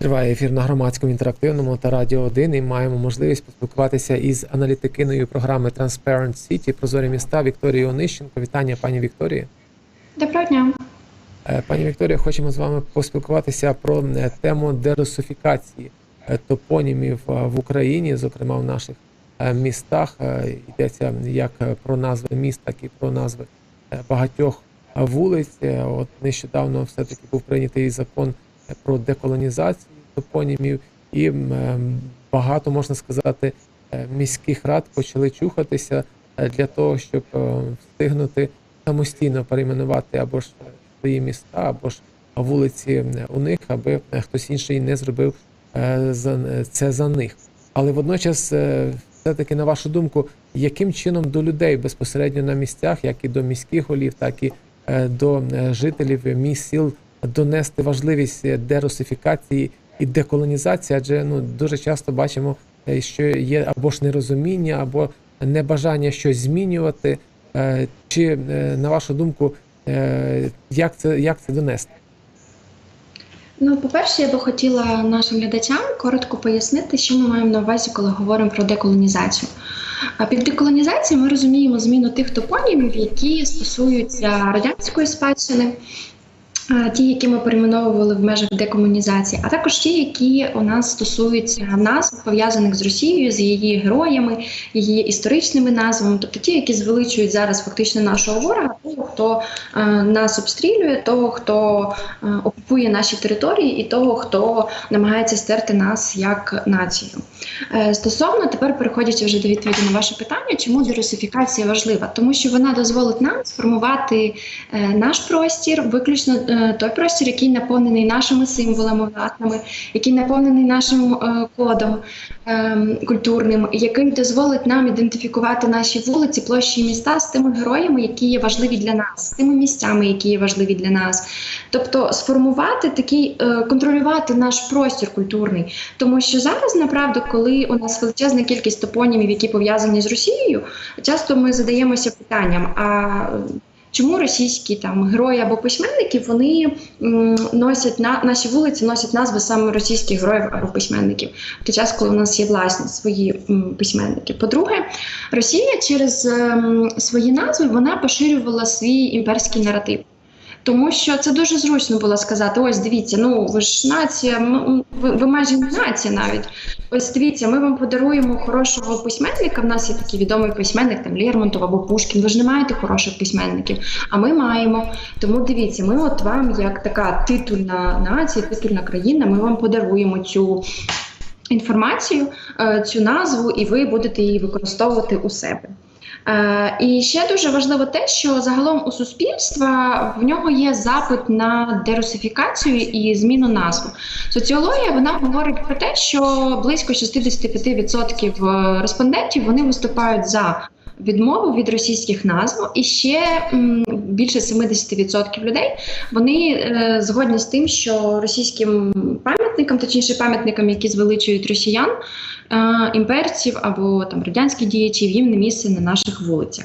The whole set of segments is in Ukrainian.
Триває ефір на громадському інтерактивному та радіо 1 і маємо можливість поспілкуватися із аналітикиною програми Transparent City Прозорі міста Вікторією Онищенко. Вітання, пані Вікторії. Доброго дня. Е, Пані Вікторія, хочемо з вами поспілкуватися про е, тему дерусифікації е, топонімів в Україні, зокрема в наших містах. Йдеться як про назви міст, так і про назви багатьох вулиць. От нещодавно все-таки був прийнятий закон про деколонізацію топонімів, і е, багато можна сказати е, міських рад почали чухатися е, для того, щоб е, встигнути самостійно перейменувати або ж свої міста, або ж вулиці у них, аби хтось інший не зробив це за них. Але водночас, все-таки, на вашу думку, яким чином до людей безпосередньо на місцях, як і до міських голів, так і до жителів міст сіл донести важливість е, дерусифікації і деколонізації, адже ну дуже часто бачимо, е, що є або ж нерозуміння, або небажання щось змінювати. Е, Чи на вашу думку, як це як це донести? Ну, по-перше, я би хотіла нашим глядачам коротко пояснити, що ми маємо на увазі, коли говоримо про деколонізацію. А під деколонізацією ми розуміємо зміну тих топонімів, які стосуються радянської спадщини. А, Ті, які ми перейменовували в межах декомунізації, а також ті, які у нас стосуються назв, пов'язаних з Росією, з її героями, її історичними назвами, тобто ті, які звеличують зараз фактично нашого ворога, того, хто е, нас обстрілює, того, хто е, окупує наші території, і того, хто намагається стерти нас як націю. Е, стосовно тепер переходячи вже до відповіді на ваше питання, чому дерусифікація важлива? Тому що вона дозволить нам сформувати е, наш простір, виключно е, той простір, який наповнений нашими символами власними, який наповнений нашим е, кодом ем, культурним, який дозволить нам ідентифікувати наші вулиці, площі і міста з тими героями, які є важливі для нас, з тими місцями, які є важливі для нас. Тобто сформувати такий, е, контролювати наш простір культурний. Тому що зараз, направду, коли у нас величезна кількість топонімів, які пов'язані з Росією, часто ми задаємося питанням. а Чому російські там герої або письменники вони носять на наші вулиці, носять назви саме російських героїв або письменників в той час, коли у нас є власні свої письменники? По-друге, Росія через ем, свої назви вона поширювала свій імперський наратив. Тому що це дуже зручно було сказати: ось дивіться, ну ви ж нація, м- ви, ви майже не нація навіть. Ось дивіться, ми вам подаруємо хорошого письменника. В нас є такий відомий письменник, там Лермонтов або Пушкін. Ви ж не маєте хороших письменників, а ми маємо. Тому дивіться, ми от вам, як така титульна нація, титульна країна, ми вам подаруємо цю. Інформацію, е, цю назву, і ви будете її використовувати у себе. Е, І ще дуже важливо те, що загалом у суспільства в нього є запит на дерусифікацію і зміну назви. Соціологія вона говорить про те, що близько 65% респондентів вони виступають за відмову від російських назв, і ще м, більше 70% людей вони е, згодні з тим, що російським пам'ятникам, точніше пам'ятникам, які звеличують росіян, е, імперців або там радянських діячів, їм не місце на наших вулицях.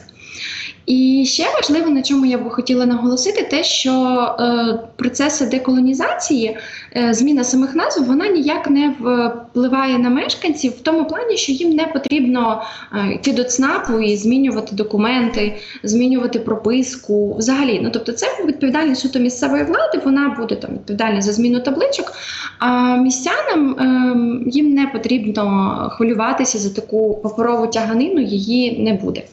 І ще важливо, на чому я б хотіла наголосити, те, що е, процеси деколонізації, е, зміна самих назв, вона ніяк не впливає на мешканців в тому плані, що їм не потрібно е, йти до ЦНАПу і змінювати документи, змінювати прописку. Взагалі, ну тобто, це відповідальність суто місцевої влади. Вона буде там відповідальна за зміну табличок. А містянам е, їм не потрібно хвилюватися за таку паперову тяганину, її не буде.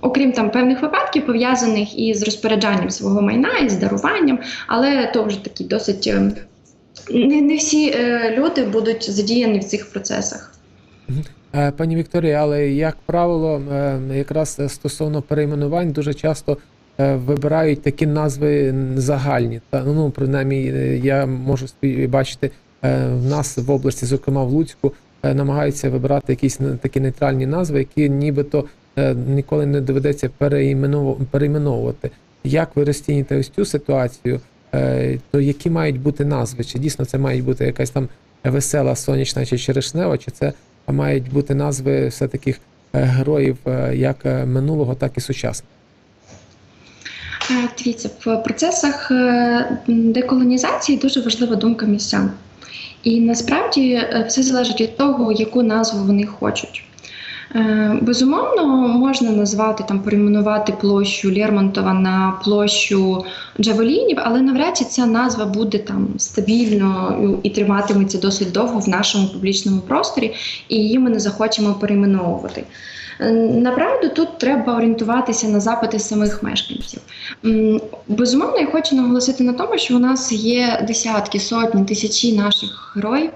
Окрім там певних випадків, пов'язаних із розпоряджанням свого майна, із даруванням, але то вже такі досить е, не, не всі е, люди будуть задіяні в цих процесах. Е, Пані Вікторія, але як правило, е, якраз стосовно перейменувань дуже часто вибирають такі назви загальні. Та ну принаймні я можу бачити в нас в області, зокрема в Луцьку, намагаються вибирати якісь такі нейтральні назви, які нібито ніколи не доведеться перейменовувати. Як ви розцінюєте ось цю ситуацію? Е, То які мають бути назви? Чи дійсно це має бути якась там весела, сонячна чи черешнева, чи це мають бути назви все таких е, героїв е, як е, минулого, так і сучасного? Е, Дивіться, в процесах е, деколонізації дуже важлива думка містян. І насправді е, все залежить від того, яку назву вони хочуть. Е, Безумовно, можна назвати там перейменувати площу Лермонтова на площу Джавелінів, але навряд чи ця назва буде там стабільною і триматиметься досить довго в нашому публічному просторі, і її ми не захочемо перейменовувати. Е, Направду тут треба орієнтуватися на запити самих мешканців. Безумовно, я хочу наголосити на тому, що у нас є десятки, сотні, тисячі наших героїв,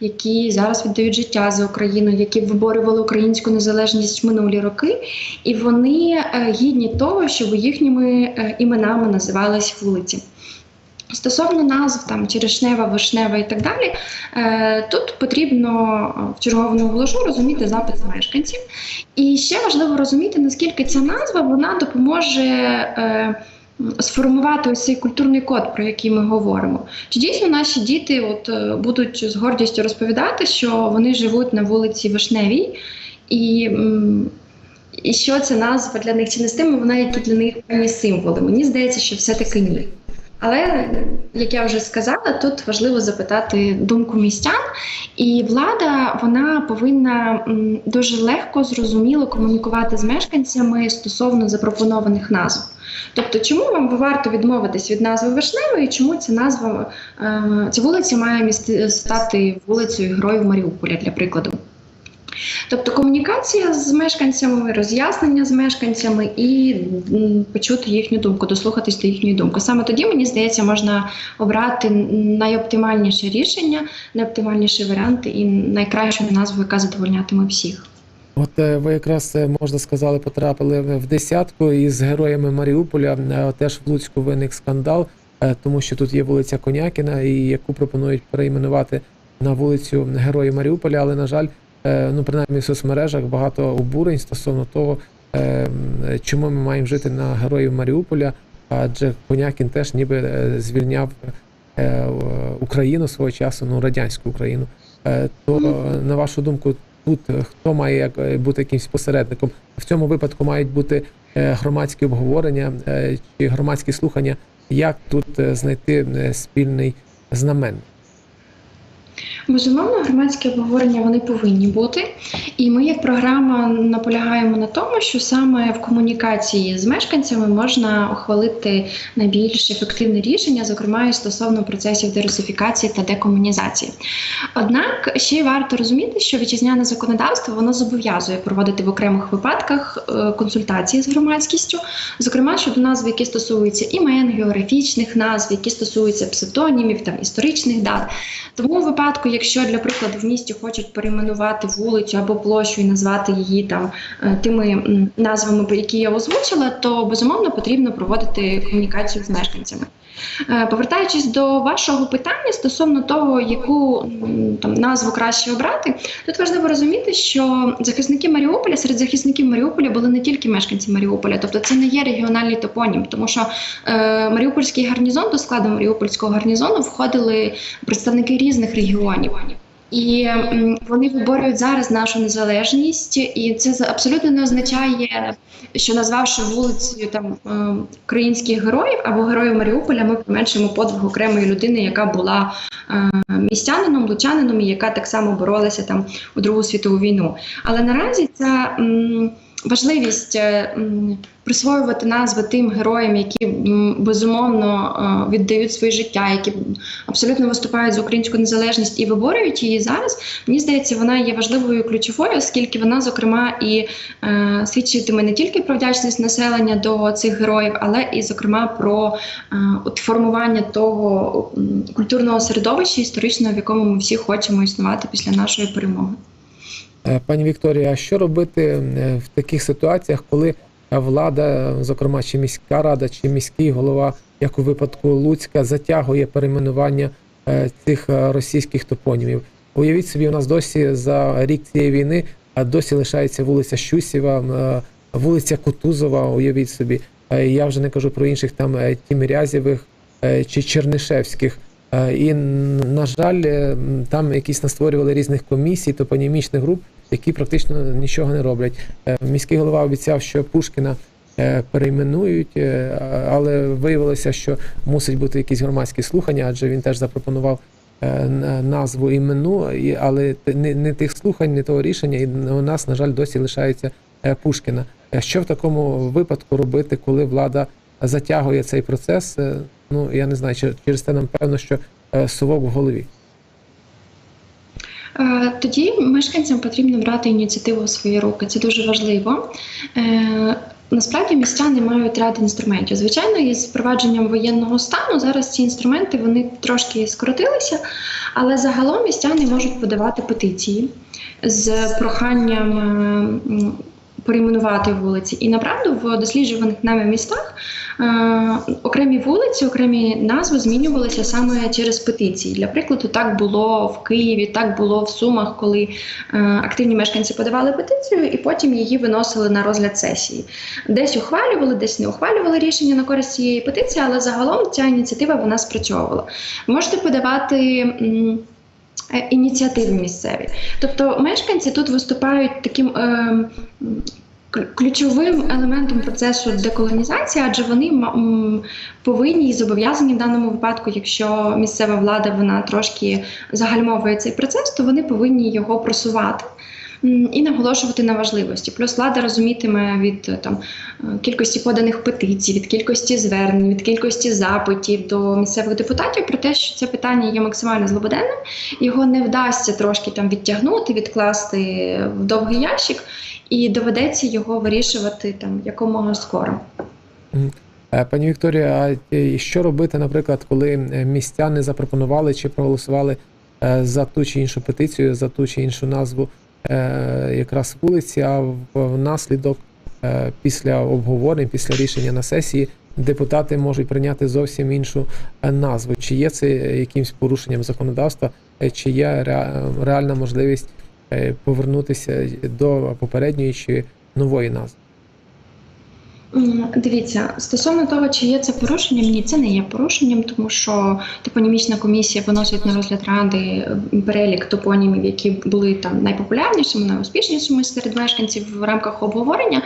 які зараз віддають життя за Україну, які виборювали українську незалежність в минулі роки, і вони е, гідні того, щоб їхніми е, іменами називались вулиці. Стосовно назв там Черешнева, Вишнева і так далі, е, тут потрібно в черговому оголошу розуміти запит мешканців. І ще важливо розуміти, наскільки ця назва вона допоможе сформувати ось цей культурний код, про який ми говоримо. Чи дійсно наші діти от, е, будуть з гордістю розповідати, що вони живуть на вулиці Вишневій, і, і що ця назва для них чи не з вона які для них певні символи? Мені здається, що все-таки ні. Але, як я вже сказала, тут важливо запитати думку містян, і влада вона повинна дуже легко, зрозуміло комунікувати з мешканцями стосовно запропонованих назв. Тобто, чому вам варто відмовитись від назви Вишневої, чому ця назва е, ця вулиця має місти, стати вулицею Героїв Маріуполя, для прикладу. Тобто комунікація з мешканцями, роз'яснення з мешканцями і почути їхню думку, дослухатись до їхньої думки. Саме тоді, мені здається, можна обрати найоптимальніше рішення, найоптимальніший варіант і найкращу назву, яка задовольнятиме всіх. От е, ви якраз е, можна сказали, потрапили в десятку із героями Маріуполя. Е, Теж в Луцьку виник скандал, тому що тут є вулиця Конякіна, і яку пропонують перейменувати на вулицю Героїв Маріуполя. Але на жаль, ну принаймні в соцмережах багато обурень стосовно того, е, чому ми маємо жити на героїв Маріуполя. Адже Конякін теж ніби е, звільняв е, Україну свого часу, ну радянську Україну. Е, То е, на вашу думку, тут е, хто має е, бути якимось посередником? В цьому випадку мають бути е, громадські обговорення е, чи громадські слухання, як тут е, знайти е, спільний знаменник. Безумовно, громадські обговорення вони повинні бути. І ми, як програма, наполягаємо на тому, що саме в комунікації з мешканцями можна ухвалити найбільш ефективне рішення, зокрема і стосовно процесів дерусифікації та декомунізації. Однак ще варто розуміти, що вітчизняне законодавство воно зобов'язує проводити в окремих випадках е, консультації з громадськістю, зокрема щодо назв, які стосуються імен, географічних назв, які стосуються псевдонімів, там історичних дат. Тому у випадку, якщо для прикладу в місті хочуть перейменувати вулицю або площу і назвати її там е, тими назвами, які я озвучила, то безумовно потрібно проводити комунікацію з мешканцями. Е, Повертаючись до вашого питання стосовно того, яку там назву краще обрати, тут важливо розуміти, що захисники Маріуполя серед захисників Маріуполя були не тільки мешканці Маріуполя, тобто це не є регіональний топонім, тому що е, Маріупольський гарнізон до складу Маріупольського гарнізону входили представники різних регіонів. І вони виборюють зараз нашу незалежність, і це абсолютно не означає, що назвавши вулицею там е, українських героїв або героїв Маріуполя, ми применшимо подвиг окремої людини, яка була е, містянином, лучанином і яка так само боролася там у Другу світову війну. Але наразі ця важливість е, присвоювати назви тим героям, які безумовно е, віддають своє життя, які абсолютно виступають за українську незалежність і виборюють її зараз. Мені здається, вона є важливою ключовою, оскільки вона, зокрема, і е, свідчитиме не тільки про вдячність населення до цих героїв, але і, зокрема, про е, от формування того культурного середовища історичного, в якому ми всі хочемо існувати після нашої перемоги. Е, Пані Вікторія, а що робити е, в таких ситуаціях, коли е, влада, зокрема чи міська рада, чи міський голова, як у випадку Луцька, затягує перейменування цих російських топонімів? Уявіть собі, у нас досі за рік цієї війни досі лишається вулиця Щусєва, вулиця Кутузова. Уявіть собі. Я вже не кажу про інших там Тімірязєвих чи Чернишевських. Е, І, на жаль, е, там якісь настворювали різних комісій, топонімічних груп, які практично нічого не роблять. Е, Міський голова обіцяв, що Пушкіна перейменують, але виявилося, що мусить бути якісь громадські слухання, адже він теж запропонував назву імену, але не, тих слухань, не того рішення, і у нас, на жаль, досі лишається Пушкіна. Що в такому випадку робити, коли влада затягує цей процес? Е, Ну я не знаю, через це нам певно, що е, совок в голові. Е, Тоді мешканцям потрібно брати ініціативу у свої руки. Це дуже важливо. Насправді містяни мають ряд інструментів. Звичайно, із впровадженням воєнного стану зараз ці інструменти вони трошки скоротилися, але загалом містяни можуть подавати петиції з проханням перейменувати вулиці. І направду в досліджуваних нами містах е, окремі вулиці, окремі назви змінювалися саме через петиції. Для прикладу, так було в Києві, так було в Сумах, коли е, активні мешканці подавали петицію і потім її виносили на розгляд сесії. Десь ухвалювали, десь не ухвалювали рішення на користь цієї петиції, але загалом ця ініціатива вона спрацьовувала. Можете подавати. Ініціативи місцеві, тобто мешканці тут виступають таким е, ключовим елементом процесу деколонізації, адже вони повинні і зобов'язані в даному випадку, якщо місцева влада вона трошки загальмовує цей процес, то вони повинні його просувати. І наголошувати на важливості. Плюс влада розумітиме від е, там е, кількості поданих петицій, від кількості звернень, від кількості запитів до місцевих депутатів про те, що це питання є максимально злободенним, його не вдасться трошки там відтягнути, відкласти в довгий ящик, і доведеться його вирішувати там якомога скоро. Е, Пані Вікторія, а що робити, наприклад, коли містяни запропонували чи проголосували за ту чи іншу петицію, за ту чи іншу назву якраз вулиці, а внаслідок е, після обговорень, після рішення на сесії депутати можуть прийняти зовсім іншу е, назву? Чи є це якимсь порушенням законодавства, е, чи є реальна можливість е, повернутися до попередньої чи нової назви? Дивіться, стосовно того, чи є це порушенням, ні, це не є порушенням, тому що топонімічна комісія виносить на розгляд ради перелік топонімів, які були там найпопулярнішими, найуспішнішими серед мешканців в рамках обговорення.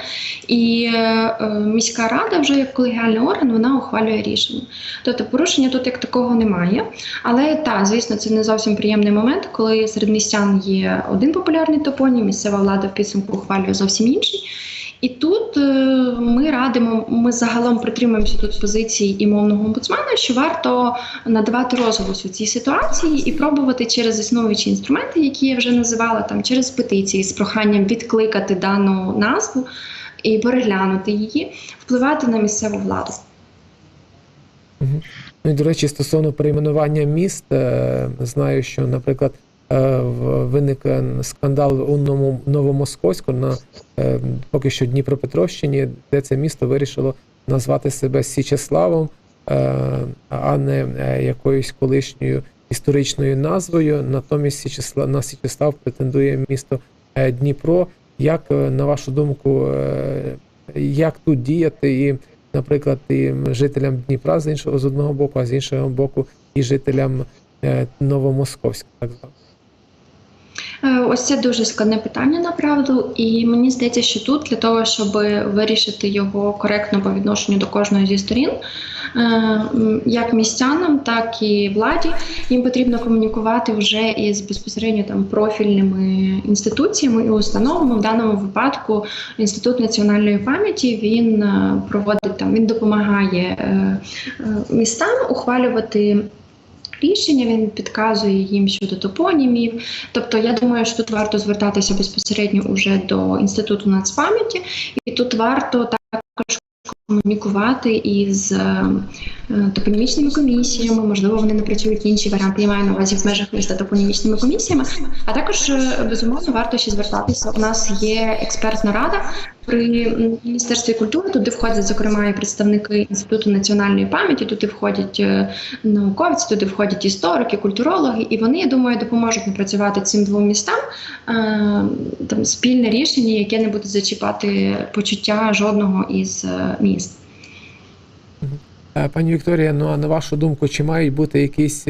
І е, е, міська рада, вже як колегіальний орган, вона ухвалює рішення. Тобто порушення тут як такого немає. Але так, звісно, це не зовсім приємний момент, коли серед містян є один популярний топонім, місцева влада в підсумку ухвалює зовсім інший. І тут е, ми радимо, ми загалом притримуємося тут позиції і мовного омбудсмана, що варто надавати розголос у цій ситуації і пробувати через існуючі інструменти, які я вже називала, там через петиції з проханням відкликати дану назву і переглянути її, впливати на місцеву владу. Ну і до речі, стосовно перейменування міст, е, знаю, що, наприклад, виник е, скандал у Новомосковську на е, поки що Дніпропетровщині, де це місто вирішило назвати себе Січеславом, е, а не е, якоюсь колишньою історичною назвою. Натомість Січесла- на Січеслав претендує місто е, Дніпро. Як, е, на вашу думку, е, як тут діяти і наприклад, і жителям Дніпра з іншого з одного боку, а з іншого боку, і жителям е, Новомосковська, так звано. Е, Ось це дуже складне питання направду, і мені здається, що тут для того, щоб вирішити його коректно по відношенню до кожної зі сторін, е, як містянам, так і владі, їм потрібно комунікувати вже із безпосередньо там профільними інституціями і установами. В даному випадку інститут національної пам'яті він е, проводить там, він допомагає містам ухвалювати. Рішення він підказує їм щодо топонімів, Тобто, я думаю, що тут варто звертатися безпосередньо уже до інституту нацпам'яті, і тут варто також комунікувати із е, топонімічними комісіями. Можливо, вони напрацюють інші варіанти. Я маю на увазі в межах міста топонімічними комісіями. А також е, безумовно варто ще звертатися. У нас є експертна рада при міністерстві культури. Туди входять зокрема і представники інституту національної пам'яті. Туди входять е, науковці, туди входять історики, культурологи, і вони, я думаю, допоможуть напрацювати цим двом містам е, там спільне рішення, яке не буде зачіпати почуття жодного із е, міст. Е, Пані Вікторія, ну а на вашу думку, чи мають бути якісь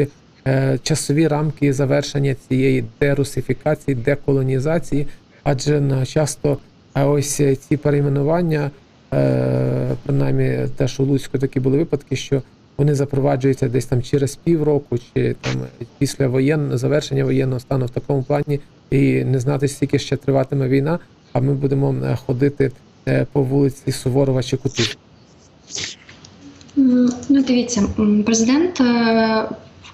е, часові рамки завершення цієї дерусифікації, деколонізації? Адже на часто е, ось ці перейменування, е, принаймні теж у Луцьку такі були випадки, що вони запроваджуються десь там через півроку, чи там після воєнного завершення воєнного стану в такому плані, і не знати, скільки ще триватиме війна. А ми будемо е, ходити е, по вулиці Суворова чи Кутузова. Ну, дивіться, президент е,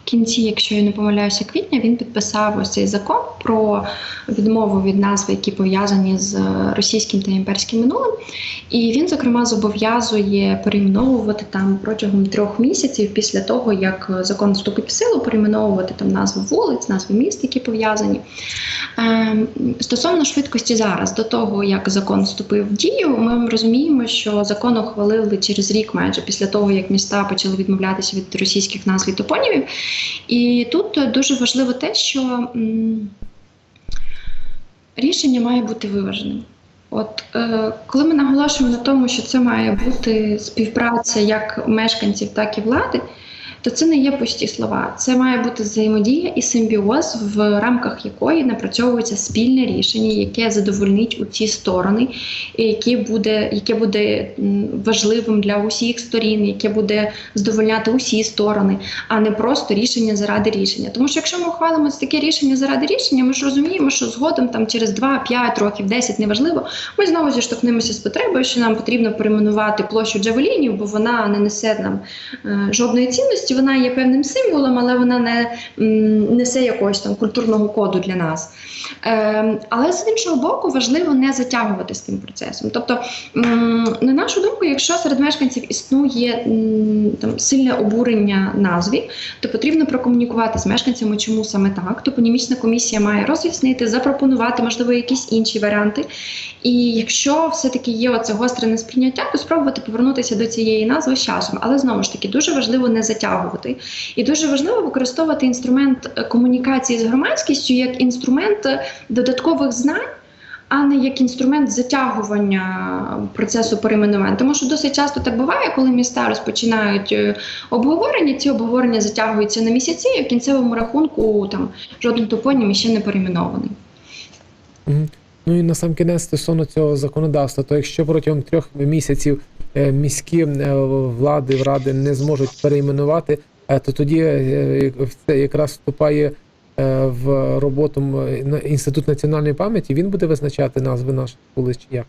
кінці, якщо я не помиляюся, квітня він підписав ось цей закон про відмову від назв, які пов'язані з російським та імперським минулим. І він, зокрема, зобов'язує перейменовувати там протягом трьох місяців після того, як закон вступить в силу, перейменовувати там назви вулиць, назви міст, які пов'язані. Ем, Стосовно швидкості зараз, до того як закон вступив в дію, ми розуміємо, що закон ухвалили через рік, майже після того, як міста почали відмовлятися від російських назв і топонімів. І тут е, дуже важливо те, що рішення має бути виваженим. От е, коли ми наголошуємо на тому, що це має бути співпраця як мешканців, так і влади, то це не є пусті слова. Це має бути взаємодія і симбіоз, в рамках якої напрацьовується спільне рішення, яке задовольнить у ці сторони, яке буде, яке буде важливим для усіх сторін, яке буде задовольняти усі сторони, а не просто рішення заради рішення. Тому що якщо ми ухвалимо таке рішення заради рішення, ми ж розуміємо, що згодом там через 2-5 років, 10, неважливо, ми знову зіштовхнемося з потребою, що нам потрібно перейменувати площу Джавелінів, бо вона не несе нам е, жодної цінності. Вона є певним символом, але вона не несе якогось там культурного коду для нас. Е, але з іншого боку, важливо не затягувати з тим процесом. Тобто, на нашу думку, якщо серед мешканців існує там сильне обурення назві, то потрібно прокомунікувати з мешканцями, чому саме так. Топонімічна комісія має роз'яснити, запропонувати, можливо, якісь інші варіанти. І якщо все-таки є оце гостре несприйняття, то спробувати повернутися до цієї назви з часом. Але знову ж таки дуже важливо не затягувати. І дуже важливо використовувати інструмент е, комунікації з громадськістю як інструмент е, додаткових знань. А не як інструмент затягування процесу перейменувань. Тому що досить часто так буває, коли міста розпочинають е, обговорення, ці обговорення затягуються на місяці, і в кінцевому рахунку там жоден топонім ще не перейменований. Ну і на сам кінець стосовно цього законодавства, то якщо протягом трьох місяців е, міські влади в ради не зможуть перейменувати, е, то тоді е, це якраз вступає е, в роботу інститут національної пам'яті. Він буде визначати назви наших вулиць як?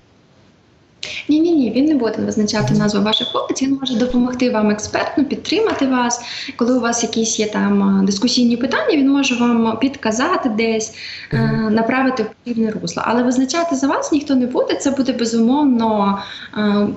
Ні, ні, ні, він не буде визначати назву ваших вулиць, він може допомогти вам експертно, підтримати вас. Коли у вас якісь є там дискусійні питання, він може вам підказати десь, е, направити в потрібне русло. Але визначати за вас ніхто не буде. Це буде безумовно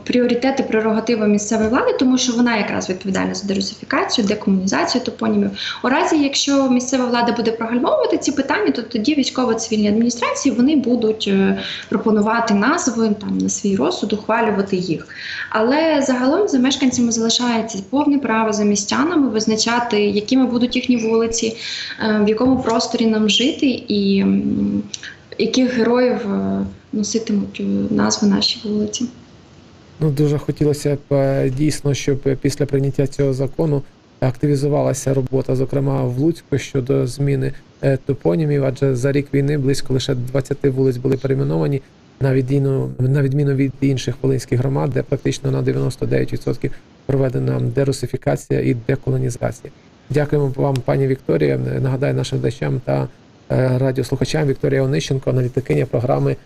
пріоритети, прерогатива місцевої влади, тому що вона якраз відповідальна за дерусифікацію, декомунізацію топонімів. У разі, якщо місцева влада буде прогальмовувати ці питання, то тоді військово-цивільні адміністрації вони будуть е, пропонувати назви там на свій розсуд, ухвалювати їх. Але загалом за мешканцями залишається повне право за містянами визначати, якими будуть їхні вулиці, е, в якому просторі нам жити, і яких героїв е, носитимуть е, назви наші вулиці. Ну дуже хотілося б дійсно, щоб після прийняття цього закону активізувалася робота, зокрема в Луцьку щодо зміни топонімів, адже за рік війни близько лише 20 вулиць були перейменовані. На відміну, на відміну від інших волинських громад, де практично на 99% проведена дерусифікація і деколонізація. Дякуємо вам, пані Вікторія. Нагадаю нашим глядачам та е, радіослухачам Вікторія Онищенко, аналітикиня програми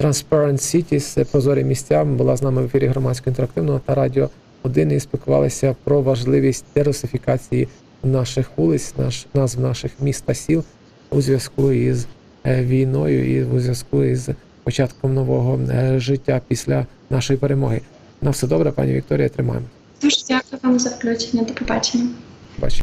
Transparent Cities, прозорі місця, була з нами в ефірі громадського інтерактивного та радіо 1 і спілкувалися про важливість дерусифікації наших вулиць, наш, назв наших міст та сіл у зв'язку із е, війною і у зв'язку із початком нового е, життя після нашої перемоги. На все добре, пані Вікторія, тримаємо. Дуже дякую вам за включення. До побачення.